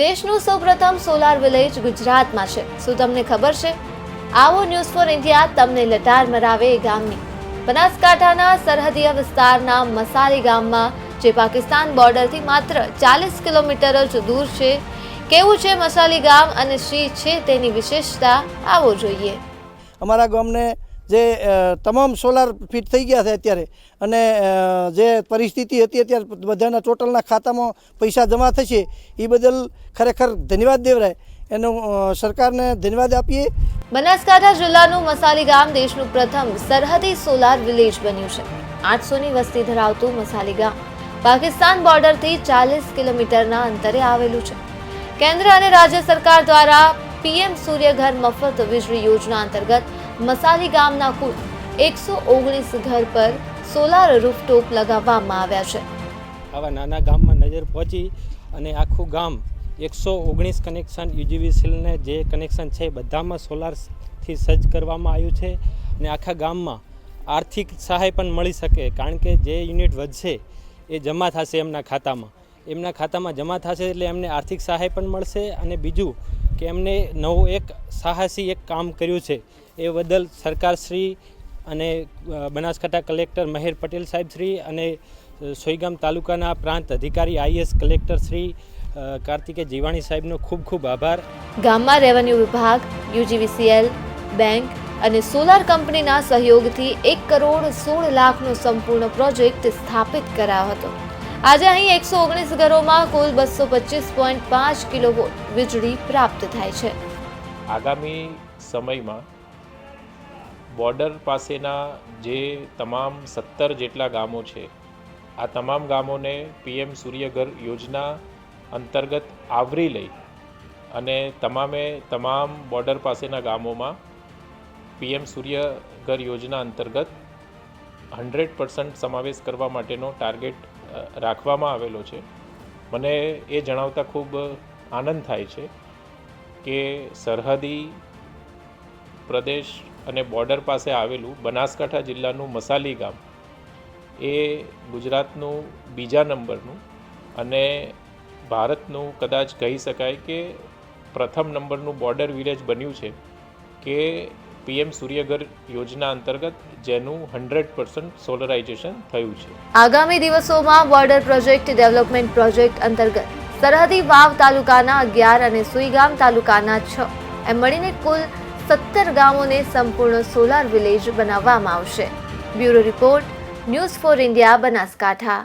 દેશનું સૌપ્રથમ solar village ગુજરાતમાં છે. શું તમને ખબર છે? આવો ન્યૂઝ ફોર ઇન્ડિયા તમને લટાર મરાવે એ ગામની. બનાસકાંઠાના સરહદીય વિસ્તારના મસાલી ગામમાં, જે પાકિસ્તાન બોર્ડરથી માત્ર ચાલીસ કિલોમીટર જ દૂર છે, કેવું છે મસાલી ગામ અને શી છે તેની વિશેષતા આવો જોઈએ. અમારા ગામને જે તમામ સોલાર ફિટ થઈ ગયા છે અત્યારે. અને જે પરિસ્થિતિ હતી અત્યારે બધાના ટોટલના ખાતામાં પૈસા જમા થશે, એ બદલ ખરેખર ધન્યવાદ દેવરાય. એનો સરકારને ધન્યવાદ આપીએ. બનાસકાંઠા જિલ્લાનું મસાલી ગામ દેશનું પ્રથમ સરહદી સોલાર વિલેજ બન્યું છે. આઠસોની વસ્તી ધરાવતું મસાલી ગામ પાકિસ્તાન બોર્ડરથી ચાલીસ કિલોમીટરના અંતરે આવેલું છે. કેન્દ્ર અને રાજ્ય સરકાર દ્વારા પીએમ સૂર્યઘર મફત વીજળી યોજના અંતર્ગત મસાલી ગામના કુલ એકસો ઓગણીસ ઘર પર સોલાર રૂફટોપ લગાવવામાં આવ્યા છે. આવા નાના ગામમાં નજર પહોંચી અને આખું ગામ એકસો ઓગણીસ કનેક્શન યુજીવીસીએલને જે કનેક્શન છે બધામાં સોલારથી સજ્જ કરવામાં આવ્યું છે અને આખા ગામમાં આર્થિક સહાય પણ મળી શકે, કારણ કે જે યુનિટ વધશે એ જમા થશે એમના ખાતામાં. એમના ખાતામાં જમા થશે એટલે એમને આર્થિક સહાય પણ મળશે અને બીજું કે એમને નવું એક સાહસી એક કામ કર્યું છે એ બદલ સરકારશ્રી અને બનાસકાંઠા કલેક્ટર મહેર પટેલ સાહેબ શ્રી અને સોઈગામ તાલુકાના પ્રાંત અધિકારી આઈએસ કલેક્ટર શ્રી કાર્તિકે જીવાણી સાહેબનો ખૂબ ખૂબ આભાર. ગામમાં રેવન્યુ વિભાગ, યુજીવીસીએલ, બેંક અને સોલાર કંપનીના સહયોગથી એક કરોડ સોળ લાખનો સંપૂર્ણ પ્રોજેક્ટ સ્થાપિત કરાયો હતો. આજે અહીં એકસો ઓગણીસ ઘરોમાં કુલ બસો પચીસ પોઈન્ટ પાંચ કિલોવોટ વીજળી પ્રાપ્ત થાય છે. આગામી સમયમાં બોર્ડર પાસેના જે તમામ સત્તર જેટલા ગામો છે, આ તમામ ગામોને પીએમ સૂર્યઘર યોજના અંતર્ગત આવરી લઈ અને તમામે તમામ બોર્ડર પાસેના ગામોમાં પીએમ સૂર્યઘર યોજના અંતર્ગત હંડ્રેડ પર્સન્ટ સમાવેશ કરવા માટેનો ટાર્ગેટ રાખવામાં આવેલો છે. મને એ જણાવતા ખૂબ આનંદ થાય છે કે સરહદી પ્રદેશ અને બોર્ડર પાસે આવેલું બનાસકાંઠા જિલ્લાનું મસાલી ગામ એ ગુજરાતનું બીજા નંબરનું અને ભારતનું કદાચ કહી શકાય કે પ્રથમ નંબરનું બોર્ડર વિલેજ બન્યું છે કે પીએમ સૂર્યઘર યોજના અંતર્ગત જેનું હંડ્રેડ પર્સન્ટ સોલરાઇઝેશન થયું છે. આગામી દિવસોમાં બોર્ડર પ્રોજેક્ટ, ડેવલપમેન્ટ પ્રોજેક્ટ અંતર્ગત સરહદી વાવ તાલુકાના અગિયાર અને સુઈગામ તાલુકાના છ એમ મળીને કુલ સત્તર ગામોને સંપૂર્ણ સોલાર વિલેજ બનાવવામાં આવશે. Bureau report, news for India, Banaskantha.